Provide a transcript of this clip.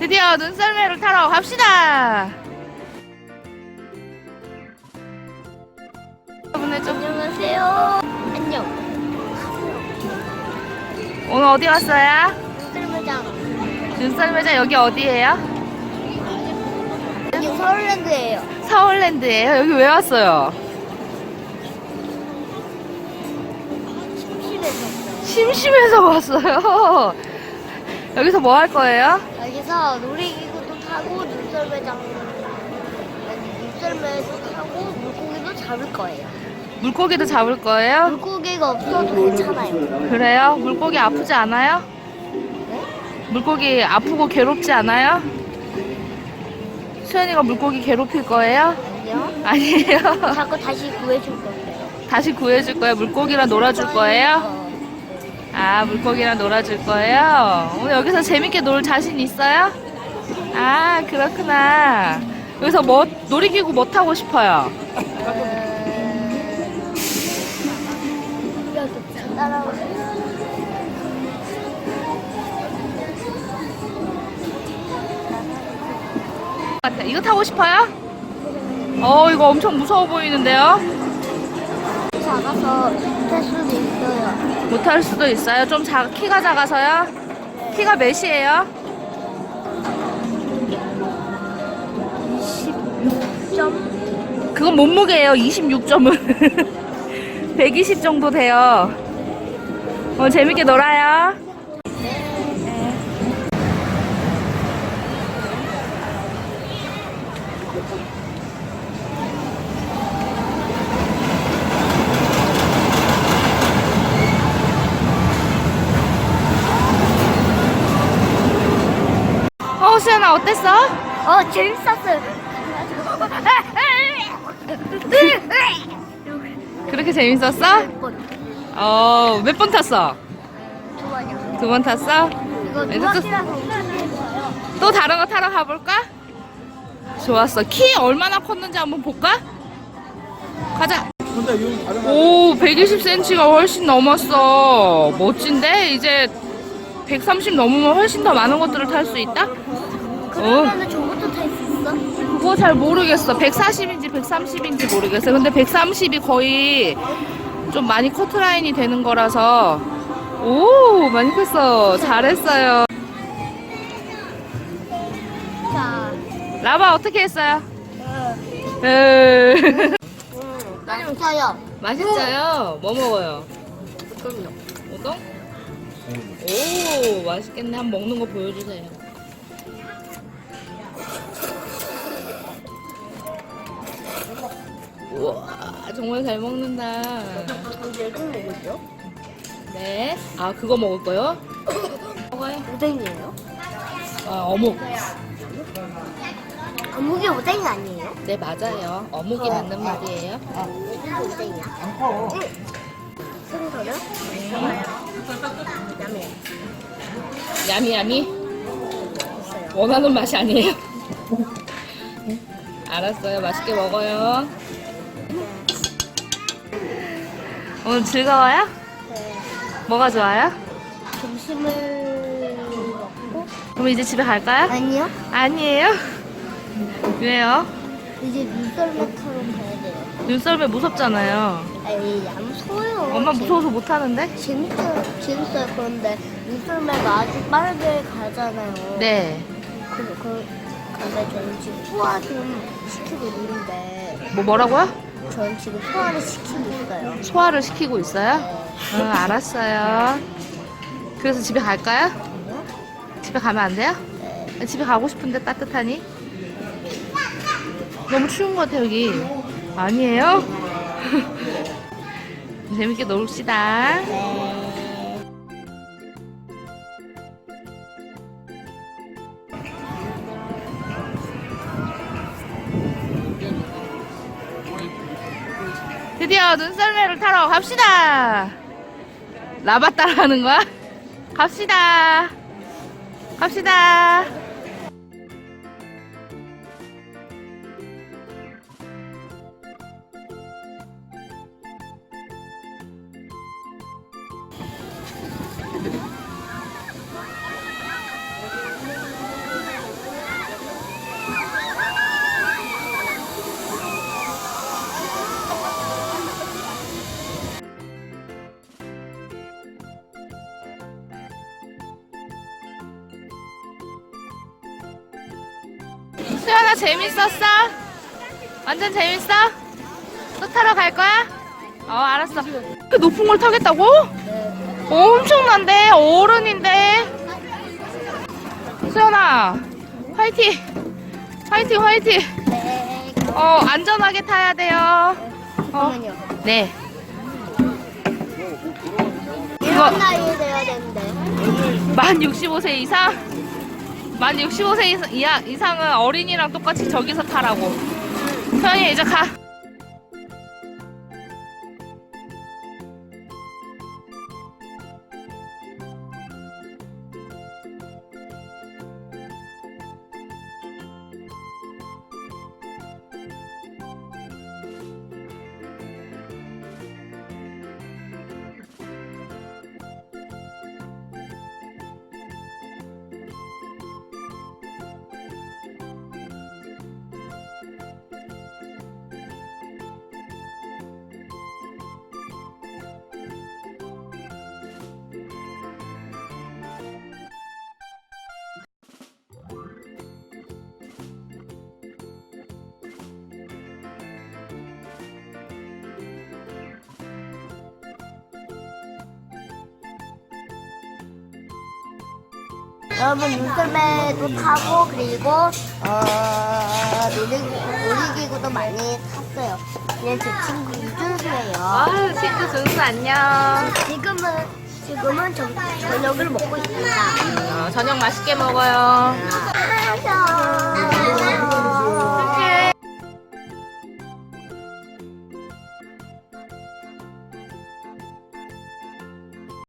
드디어 눈썰매를 타러 갑시다. 좀 안녕하세요. 안녕. 오늘 어디 왔어요? 눈썰매장. 눈썰매장 여기 어디예요? 여기 서울랜드예요. 서울랜드예요. 여기 왜 왔어요? 심심해서. 심심해서 왔어요. 여기서 뭐 할 거예요? 여기서 놀이기구도 타고 눈썰매장. 눈썰매도 타고 물고기도 잡을 거예요. 물고기도 잡을 거예요? 물고기가 없어도 괜찮아요. 그래요? 물고기 아프지 않아요? 네? 물고기 아프고 괴롭지 않아요? 수현이가 물고기 괴롭힐 거예요? 아니요. 아니에요. 자꾸 다시 구해줄 건데요. 다시 구해줄 거예요? 물고기랑 놀아줄 거예요? 어, 아, 물고기랑 놀아줄 거예요? 오늘 여기서 재밌게 놀 자신 있어요? 아, 그렇구나. 여기서 뭐, 놀이기구 뭐 타고 싶어요? 이거 타고 싶어요? 어, 이거 엄청 무서워 보이는데요? 작아서 탈 수도 있어요. 못탈 수도 있어요. 좀 작, 키가 작아서요? 키가 몇이에요? 26점? 그건 몸무게예요. 26점은. 120 정도 돼요. 어, 재밌게 놀아요. 수연아, 어땠어? 어, 재밌었어요. 그렇게 재밌었어? 어, 몇 번 탔어? 두 번이요. 두 번 탔어? 이거 이제 또- 재밌어요. 또 다른 거 타러 가볼까? 좋았어. 키 얼마나 컸는지 한번 볼까? 가자. 오, 120cm가 훨씬 넘었어. 멋진데? 이제 130 넘으면 훨씬 더 많은 것들을 탈 수 있다? 그러면 은 저것도 탈 수 있어? 그거 잘 모르겠어. 140인지 130인지 모르겠어. 근데 130이 거의 좀 많이 커트라인이 되는 거라서. 오, 많이 컸어. 잘했어요. 자, 라바 어떻게 했어요? 음, 으. 맛있어요. 맛있어요? 뭐 먹어요? 그럼요. 우동? 오, 맛있겠네. 한 번 먹는 거 보여주세요. 우와, 정말 잘 먹는다. 먹을죠? 네. 아, 그거 먹을 거요? 먹어요. 오뎅이에요? 아, 어묵. 어묵이 오뎅이 아니에요? 네, 맞아요. 어묵이 맞는 말이에요. 이게 오뎅이야? 응. 생선은? 야매. 야미야미. 원하는 맛이 아니에요. 알았어요. 맛있게 먹어요. 오늘 즐거워요? 네. 뭐가 좋아요? 점심을 먹고 그럼 이제 집에 갈까요? 아니요. 아니에요. 왜요? 이제 눈썰매 타러 가야 돼요. 눈썰매 무섭잖아요. 아니 안 무서워요. 엄마 재- 무서워서 못 하는데? 재밌어요. 재밌어요. 그런데 눈썰매가 아주 빠르게 가잖아요. 네. 그, 그, 근데 저는 지금 소화 좀 시키고 있는데 뭐 뭐라고요? 저는 지금 소화를 시키고 있어요. 소화를 시키고 있어요? 응, 알았어요. 그래서 집에 갈까요? 집에 가면 안 돼요? 네. 집에 가고 싶은데 따뜻하니? 너무 추운 것 같아 여기. 아니에요? 재밌게 놀읍시다. 네. 드디어 눈썰매를 타러 갑시다. 라바 따라하는 거야? 갑시다. 갑시다. 수연아 재밌었어? 완전 재밌어? 또 타러 갈 거야? 어 알았어. 그 높은 걸 타겠다고? 엄청난데 어른인데 수연아 화이팅 화이팅 화이팅 네. 어 안전하게 타야 돼요 어, 잠깐만요. 네 이런 나이 돼야 되는데. 만 65세 이상? 만 65세 이상, 이하- 이상은 어린이랑 똑같이 저기서 타라고. 서연이 이제 가. 여러분 눈썰매도 타고 그리고 어 놀이기구, 놀이기구도 많이 탔어요. 그냥 제 친구 유준수예요. 아유, 친구 준수 안녕. 지금은 지금은 저, 저녁을 먹고 있습니다. 어, 저녁 맛있게 먹어요. 아,